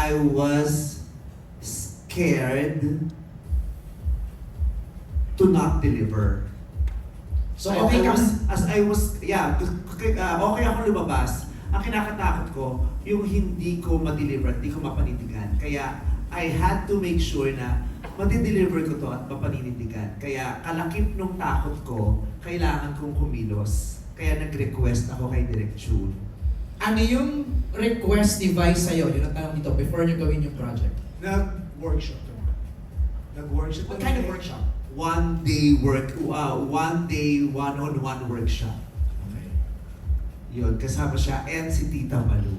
I was scared to not deliver. So, I okay think as, as I was, yeah, uh, okay ako lumabas. Ang kinakatakot ko, yung hindi ko ma-deliver, hindi ko mapanindigan. Kaya, I had to make sure na madi-deliver ko to at mapanindigan. Kaya, kalakip nung takot ko, kailangan kong kumilos. Kaya nag-request ako kay Direk June. Ano yung request ni Vice sa'yo? Yun ang tanong dito, before nyo gawin yung project. Nag-workshop naman. Nag-workshop What kind of workshop? One day work, uh, one day one-on-one workshop. Okay. Yun, kasama siya and si Tita Malu.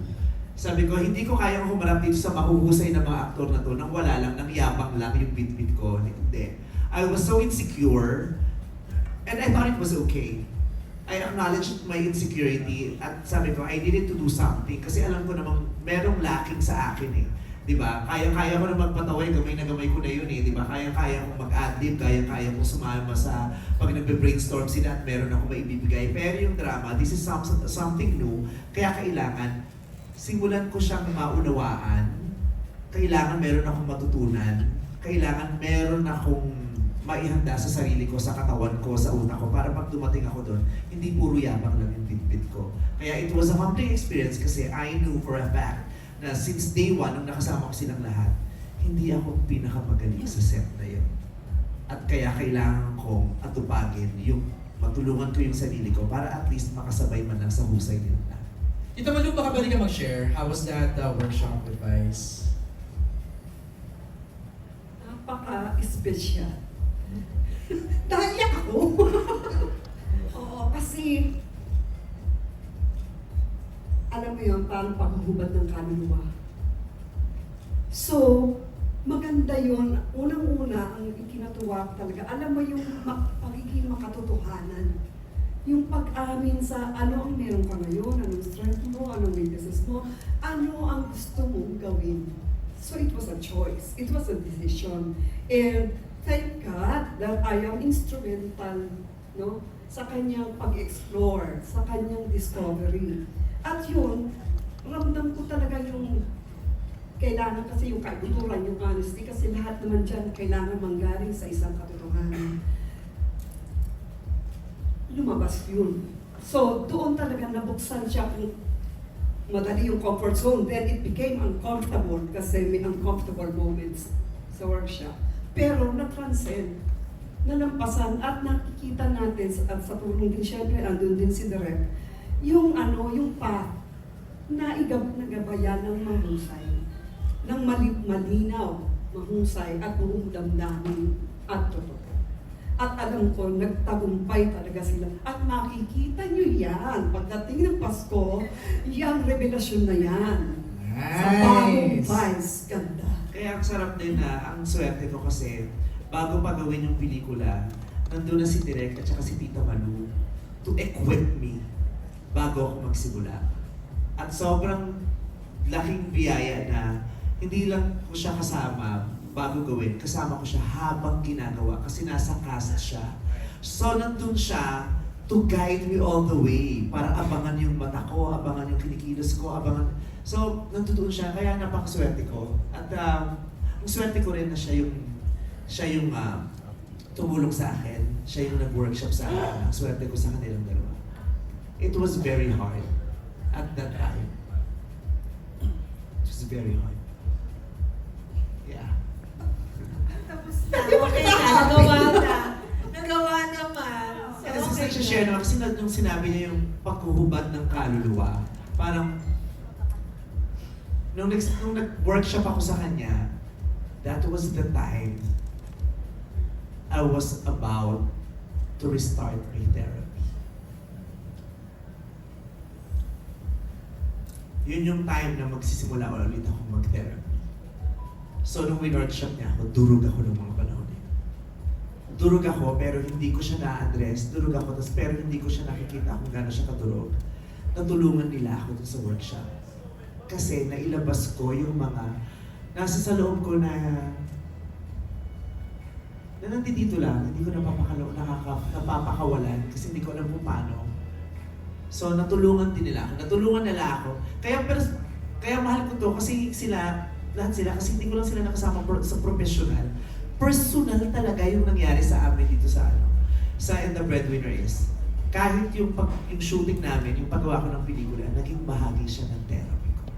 Sabi ko, hindi ko kayang humarap dito sa mahuhusay na mga aktor na to nang wala lang, nang yabang lang yung bit-bit ko. Hindi. I was so insecure and I thought it was okay. I acknowledged my insecurity at sabi ko, I needed to do something kasi alam ko namang merong lacking sa akin eh. Di ba? Kaya-kaya ko naman pataway, gamay na gamay ko na yun eh. Di ba? Kaya-kaya ko mag-adlib, kaya-kaya ko sumama sa pag nagbe-brainstorm sila at meron ako maibibigay. Pero yung drama, this is some, something new. Kaya kailangan, simulan ko siyang maunawaan. Kailangan meron akong matutunan. Kailangan meron akong maihanda sa sarili ko, sa katawan ko, sa utak ko, para pag dumating ako doon, hindi puro yabang lang yung bit-bit ko. Kaya it was a humbling experience kasi I knew for a fact na since day one, nung nakasama ko silang lahat, hindi ako pinakamagaling sa set na yun. At kaya kailangan kong atupagin yung matulungan ko yung sarili ko para at least makasabay man lang sa husay nila. Tito Malu, baka pwede ka mag-share? How was that uh, workshop with Vice? Napaka-espesyal. Naiyak ako. Oo, kasi alam mo yun, parang paghuhubad ng kaluluwa. So, maganda yun. Unang-una, ang ikinatuwa talaga, alam mo yung mak- pagiging makatotohanan. Yung pag-amin sa ano ang meron ka ngayon, anong strength mo, anong weaknesses mo, ano ang gusto mong gawin. So it was a choice. It was a decision. And thank God that I am instrumental no, sa kanyang pag-explore, sa kanyang discovery. At yun, ramdam ko talaga yung kailangan kasi yung kaiguturan, yung honesty, kasi lahat naman dyan kailangan manggaling sa isang katotohanan. Lumabas yun. So, doon talaga nabuksan siya kung madali yung comfort zone. Then it became uncomfortable kasi may uncomfortable moments sa workshop. Pero na-transcend, nalampasan at nakikita natin sa- at sa tulong din syempre, andun din si Direk, yung ano, yung path na igab nagabayan ng mahusay, ng mali malinaw, mahusay at buong damdamin at totoo. At alam ko, nagtagumpay talaga sila. At makikita nyo yan. Pagdating ng Pasko, yung revelasyon na yan. Sa bagong Nice! Vice, ganda. Kaya ang sarap din na, ang swerte ko kasi, bago pa gawin yung pelikula, nandun na si Direk at saka si Tita Malu to equip me bago ako magsimula. At sobrang laking biyaya na hindi lang ko siya kasama bago gawin, kasama ko siya habang ginagawa kasi nasa cast siya. So nandun siya to guide me all the way para abangan yung mata ko, abangan yung kinikilos ko, abangan... So, nandoon siya, kaya napakaswerte ko. At um, ang swerte ko rin na siya yung siya yung ah, tumulong sa akin. Siya yung nag-workshop sa akin. Ang swerte ko sa kanilang dalawa. It was very hard at that time. It was very hard. Yeah. Tapos na, nagawa na. Nagawa naman. So, Kasi okay okay na. Kasi nung sinabi niya yung paghuhubad ng kaluluwa, parang nung, next, nung nag-workshop ako sa kanya, that was the time I was about to restart my therapy. Yun yung time na magsisimula ulit ako mag-therapy. So nung workshop niya ako, durog ako ng mga panahon durog ako pero hindi ko siya na-address. Durog ako tas pero hindi ko siya nakikita kung gaano siya kadurog. Natulungan nila ako sa workshop. Kasi nailabas ko yung mga nasa sa loob ko na na nandito lang, hindi ko napapakalo, nakaka, napapakawalan kasi hindi ko alam kung paano. So natulungan din nila ako. Natulungan nila ako. Kaya pero kaya mahal ko to kasi sila lahat sila kasi hindi ko lang sila nakasama sa professional. Personal talaga yung nangyari sa amin dito sa ano, sa And the Breadwinner is, kahit yung, pag, yung shooting namin, yung paggawa ko ng pelikula, naging bahagi siya ng therapy ko.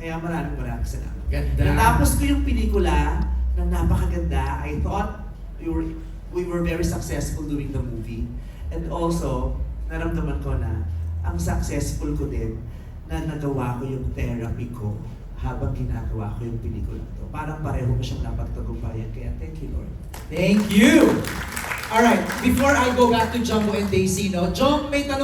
Kaya maraming maraming salamat. Ganda. Natapos ko yung pelikula na napakaganda. I thought we were, we were very successful doing the movie. And also, naramdaman ko na ang successful ko din na nagawa ko yung therapy ko habang ginagawa ko yung pelikula to. Parang pareho ko siyang napagtagumpayan. Kaya thank you, Lord. Thank you! Alright, before I go back to Jumbo and Daisy, no, Jom, may tanong